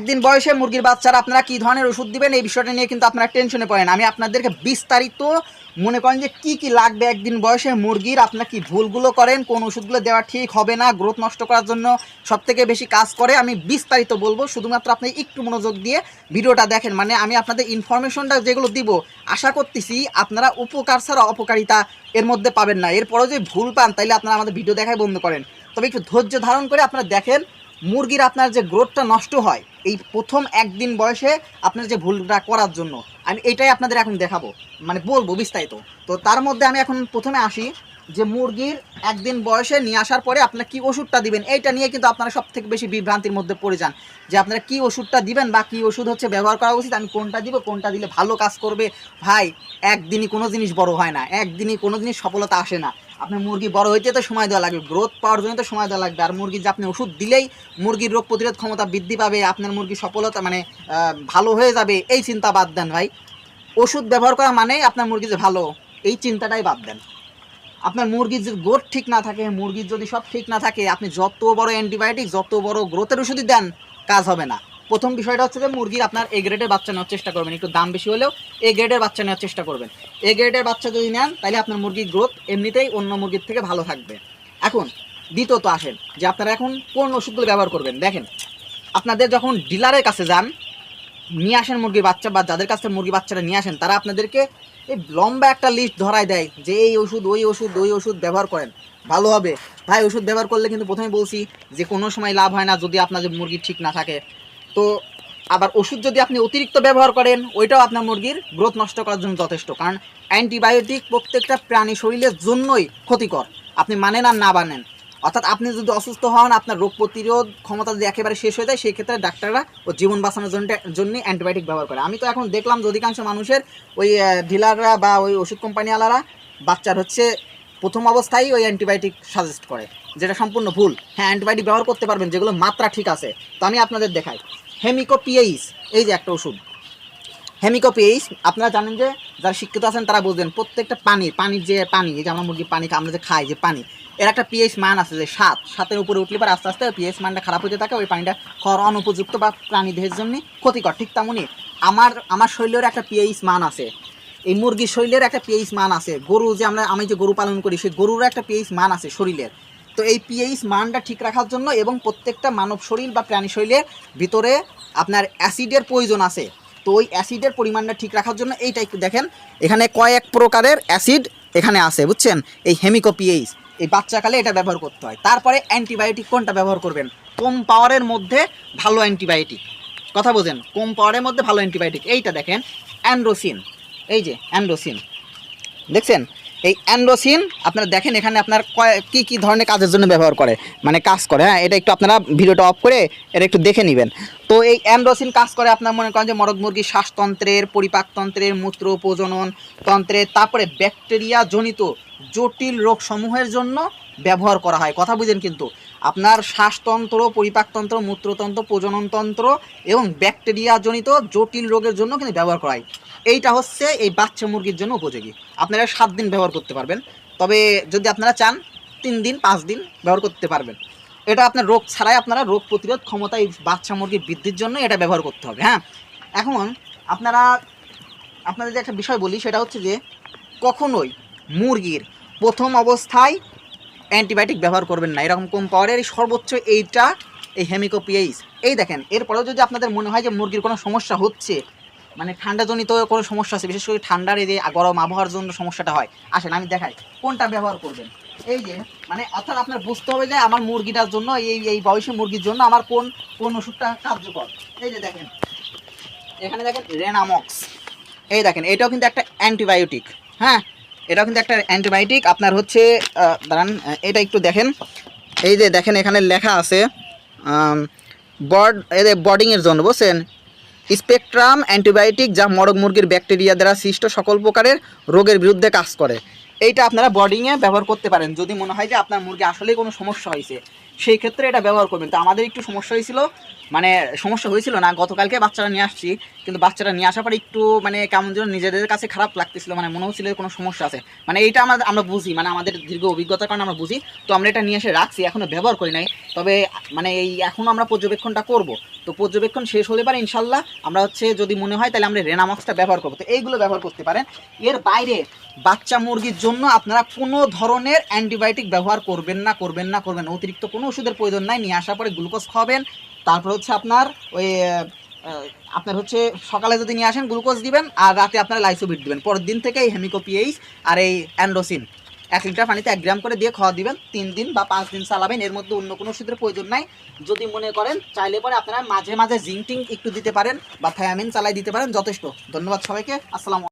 একদিন বয়সে মুরগির বাচ্চারা আপনারা কি ধরনের ওষুধ দিবেন, এই বিষয়টা নিয়ে কিন্তু আপনারা টেনশনে পড়েন। আমি আপনাদেরকে বিস্তারিত মনে করেন যে কি কি লাগবে একদিন বয়সে মুরগির, আপনারা কি ভুলগুলো করেন, কোন ওষুধগুলো দেওয়া ঠিক হবে না, গ্রোথ নষ্ট করার জন্য সব থেকে বেশি কাজ করে, আমি বিস্তারিত বলব। শুধুমাত্র আপনি একটু মনোযোগ দিয়ে ভিডিওটা দেখেন। মানে আমি আপনাদের ইনফরমেশনটা যেগুলো দিব, আশা করতেছি আপনারা উপকার ছাড়া অপকারিতা এর মধ্যে পাবেন না। এরপরেও যদি ভুল পান তাহলে আপনারা আমাদের ভিডিও দেখাই বন্ধ করেন। তবে একটু ধৈর্য ধারণ করে আপনারা দেখেন মুরগির আপনার যে গ্রোথটা নষ্ট হয়, এই প্রথম একদিন বয়সে আপনার যে ভুলটা করার জন্য, আমি এটাই আপনাদের এখন দেখাবো মানে বলব বিস্তারিত। তো তার মধ্যে আমি এখন প্রথমে আসি যে মুরগির একদিন বয়সে নিয়ে আসার পরে আপনারা কি ওষুধটা দিবেন, এইটা নিয়ে কিন্তু আপনারা সব থেকে বেশি বিভ্রান্তির মধ্যে পড়ে যান। যে আপনারা কি ওষুধটা দিবেন বা কি ওষুধ হচ্ছে ব্যবহার করা উচিত, আমি কোনটা দিব, কোনটা দিলে ভালো কাজ করবে, ভাই, একদিনই কোনো জিনিস বড় হয় না, একদিনই কোনো জিনিস সফলতা আসে না। আপনার মুরগি বড় হইতে তো সময় দেওয়া লাগবে গ্রোথ পাওয়ার জন্য তো সময় দেওয়া লাগবে। আর মুরগির যে আপনি ওষুধ দিলেই মুরগির রোগ প্রতিরোধ ক্ষমতা বৃদ্ধি পাবে, আপনার মুরগি সফলতা মানে ভালো হয়ে যাবে, এই চিন্তা বাদ দেন ভাই। ওষুধ ব্যবহার করা মানে আপনার মুরগি যে ভালো, এই চিন্তাটাই বাদ দেন। আপনার মুরগির যদি গ্রোথ ঠিক না থাকে, মুরগির যদি সব ঠিক না থাকে, আপনি যত বড় অ্যান্টিবায়োটিক যত বড় গ্রোথের ওষুধই দেন, কাজ হবে না। প্রথম বিষয়টা হচ্ছে যে মুরগির আপনার এ গ্রেডের বাচ্চা নেওয়ার চেষ্টা করবেন। একটু দাম বেশি হলেও এ গ্রেডের বাচ্চা নেওয়ার চেষ্টা করবেন। এ গ্রেডের বাচ্চা যদি নেন, তাহলে আপনার মুরগির গ্রোথ এমনিতেই অন্য মুরগির থেকে ভালো থাকবে। এখন, দ্বিতীয়ত আসেন যে আপনারা এখন কোন ওষুধগুলো ব্যবহার করবেন। দেখেন, আপনাদের যখন ডিলারের কাছে যান, নিয়ে আসেন মুরগির বাচ্চা বা যাদের কাছ মুরগি বাচ্চাটা নিয়ে আসেন, তারা আপনাদেরকে এই লম্বা একটা লিস্ট ধরায় দেয় যে এই ওষুধ, ওই ওষুধ ওই ওষুধ ব্যবহার করেন। ভালো হবে। ভাই, ওষুধ ব্যবহার করলে কিন্তু প্রথমে বলছি যে কোনো সময় লাভ হয় না যদি আপনাদের মুরগি ঠিক না থাকে। তো আবার ওষুধ যদি আপনি অতিরিক্ত ব্যবহার করেন, ওইটাও আপনার মুরগির গ্রোথ নষ্ট করার জন্য যথেষ্ট। কারণ অ্যান্টিবায়োটিক প্রত্যেকটা প্রাণী শরীরের জন্যই ক্ষতিকর। আপনি মানেন আর না মানেন অর্থাৎ আপনি যদি অসুস্থ হন, আপনার রোগ প্রতিরোধ ক্ষমতা যদি একেবারে শেষ হয়ে যায়, সেই ক্ষেত্রে ডাক্তাররা ও জীবন বাঁচানোর জন্য জন্য অ্যান্টিবায়োটিক ব্যবহার করে। আমি তো এখন দেখলাম অধিকাংশ মানুষের ওই ডিলাররা বা ওই ওষুধ কোম্পানিওয়ালারা বাচ্চার হচ্ছে প্রথম অবস্থায় ওই অ্যান্টিবায়োটিক সাজেস্ট করে, যেটা সম্পূর্ণ ভুল। হ্যাঁ অ্যান্টিবায়োটিক ব্যবহার করতে পারবেন, যেগুলো মাত্রা ঠিক আছে। তো আমি আপনাদের দেখাই। হেমিকোপিএইস এই যে একটা ওষুধ। হেমিকোপিএইস আপনারা জানেন যে যারা শিক্ষিত আছেন, তারা বুঝবেন, প্রত্যেকটা পানি, পানির যে পানি, এই যে আমরা মুরগির পানি, আমরা যে খাই যে পানি, এর একটা পিএইচ মান আছে যে সাত। সাতের উপরে উঠলে পরে আস্তে আস্তে পিএইচ মানটা খারাপ হতে থাকে, ওই পানিটা খাওয়ার অনুপযুক্ত বা প্রাণী দেহের জন্য ক্ষতিকর। ঠিক তেমনই আমার আমার শরীরের একটা পিএইচ মান আছে। এই মুরগির শরীরের একটা পিএইচ মান আছে। গরু যে আমরা আমি যে গরু পালন করি, সেই গরুর একটা পিএইচ মান আছে শরীরের। তো এই পিএইচ মানটা ঠিক রাখার জন্য এবং প্রত্যেকটা মানব শরীর বা প্রাণী শরীরের ভিতরে আপনার অ্যাসিডের প্রয়োজন আছে। তো ওই অ্যাসিডের পরিমাণটা ঠিক রাখার জন্য এইটা একটু দেখেন, এখানে কয়েক প্রকারের অ্যাসিড এখানে আছে, বুঝছেন? এই হেমিকো পিএইচ এই বাচ্চাকালে এটা ব্যবহার করতে হয়। তারপরে অ্যান্টিবায়োটিক কোনটা ব্যবহার করবেন? কম পাওয়ারের মধ্যে ভালো অ্যান্টিবায়োটিক কথা বোঝেন? কম পাওয়ারের মধ্যে ভালো অ্যান্টিবায়োটিক এইটা দেখেন অ্যান্ড্রোসিন এই যে অ্যান্ড্রোসিন দেখছেন? এই অ্যান্ড্রোসিন আপনারা দেখেন এখানে আপনার কী কী ধরনের কাজের জন্য ব্যবহার করে। মানে কাজ করে হ্যাঁ? এটা একটু আপনারা ভিডিওটা অফ করে এটা একটু দেখে নেবেন। তো এই অ্যান্ড্রোসিন কাজ করে আপনার মনে করেন যে মরদ মুরগির শ্বাসতন্ত্রের, পরিপাকতন্ত্রের মূত্র প্রজনন তন্ত্রের, তারপরে ব্যাকটেরিয়া জনিত জটিল রোগ সমূহের জন্য ব্যবহার করা হয়। কথা বুঝেন কিন্তু। আপনার শ্বাসতন্ত্র, পরিপাকতন্ত্র, মূত্রতন্ত্র, প্রজননতন্ত্র এবং ব্যাকটেরিয়া জনিত জটিল রোগের জন্য কিন্তু ব্যবহার করা হয়। এইটা হচ্ছে এই বাচ্চা মুরগির জন্য উপযোগী। আপনারা সাত দিন ব্যবহার করতে পারবেন। তবে যদি আপনারা চান, তিন দিন, পাঁচ দিন ব্যবহার করতে পারবেন। এটা আপনার রোগ ছাড়াই আপনারা রোগ প্রতিরোধ ক্ষমতা এই বাচ্চা মুরগির বৃদ্ধির জন্য এটা ব্যবহার করতে হবে হ্যাঁ? এখন আপনারা, আপনাদের যে একটা বিষয় বলি, সেটা হচ্ছে যে কখনোই মুরগির প্রথম অবস্থায় অ্যান্টিবায়োটিক ব্যবহার করবেন না। এরকম কম পাওয়ারের এই সর্বোচ্চ এইটা এই হেমিকোপিএইস এই দেখেন, এরপরেও যদি আপনাদের মনে হয় যে মুরগির কোনো সমস্যা হচ্ছে মানে ঠান্ডাজনিত কোনো সমস্যা আছে, বিশেষ করে ঠান্ডার এই যে গরম আবহাওয়ার জন্য সমস্যাটা হয়, আসেন আমি দেখাই, কোনটা ব্যবহার করবেন? এই যে মানে অর্থাৎ আপনার বুঝতে হবে যে আমার মুরগিটার জন্য, এই এই বয়সী মুরগির জন্য আমার কোন কোন ওষুধটা কার্যকর। এই যে দেখেন, এখানে দেখেন রেনামক্স এই দেখেন, এটাও কিন্তু একটা অ্যান্টিবায়োটিক হ্যাঁ? এটাও কিন্তু একটা অ্যান্টিবায়োটিক আপনার হচ্ছে দাঁড়ান এটা একটু দেখেন। এই যে দেখেন, এখানে লেখা আছে বড এদের বডিংয়ের জন্য, বুঝছেন? স্পেকট্রাম অ্যান্টিবায়োটিক যা মরগ মুরগির ব্যাকটেরিয়া দ্বারা সৃষ্ট সকল প্রকারের রোগের বিরুদ্ধে কাজ করে। এইটা আপনারা বডিংয়ে ব্যবহার করতে পারেন। যদি মনে হয় যে আপনার মুরগি আসলেই কোনো সমস্যা হয়েছে সেই ক্ষেত্রে এটা ব্যবহার করবেন। তো আমাদের একটু সমস্যা হয়েছিল মানে সমস্যা হয়েছিল না, গতকালকে বাচ্চারা নিয়ে আসছি, কিন্তু বাচ্চারা নিয়ে আসার পরে একটু মানে কেমন যেন নিজেদের কাছে খারাপ লাগতেছিল মানে মনে হচ্ছিল কোনো সমস্যা আছে। মানে এইটা আমরা আমরা বুঝি মানে আমাদের দীর্ঘ অভিজ্ঞতার কারণে আমরা বুঝি। তো আমরা এটা নিয়ে এসে রাখছি এখনও ব্যবহার করি নাই। তবে মানে এই এখনও আমরা পর্যবেক্ষণটা করব। তো পর্যবেক্ষণ শেষ হলে পারে ইনশাল্লাহ আমরা হচ্ছে যদি মনে হয় তাহলে আমরা রেনামক্সটা ব্যবহার করব। তো এইগুলো ব্যবহার করতে পারেন। এর বাইরে বাচ্চা মুরগির জন্য আপনারা কোনো ধরনের অ্যান্টিবায়োটিক ব্যবহার করবেন না করবেন না, করবেন অতিরিক্ত কোনো ওষুধের প্রয়োজন নাই, নিয়ে আসার পরে গ্লুকোজ খাওয়াবেন। তারপর হচ্ছে আপনার ওই আপনার হচ্ছে সকালে যদি নিয়ে আসেন গ্লুকোজ দিবেন, আর রাতে আপনার লাইসোবিট দিবেন। পরের দিন থেকে এই হেমিকোপিএইচ আর এই অ্যান্ডোসিন, এক লিটার পানিতে এক গ্রাম করে দিয়ে খাওয়া দিবেন। তিন দিন বা পাঁচ দিন চালাবেন, এর মধ্যে অন্য কোনো ওষুধের প্রয়োজন নাই। যদি মনে করেন, চাইলে পরে আপনারা মাঝে মাঝে জিঙ্ক একটু দিতে পারেন বা থায়ামিন চালাই দিতে পারেন, যথেষ্ট। ধন্যবাদ সবাইকে, আসসালাম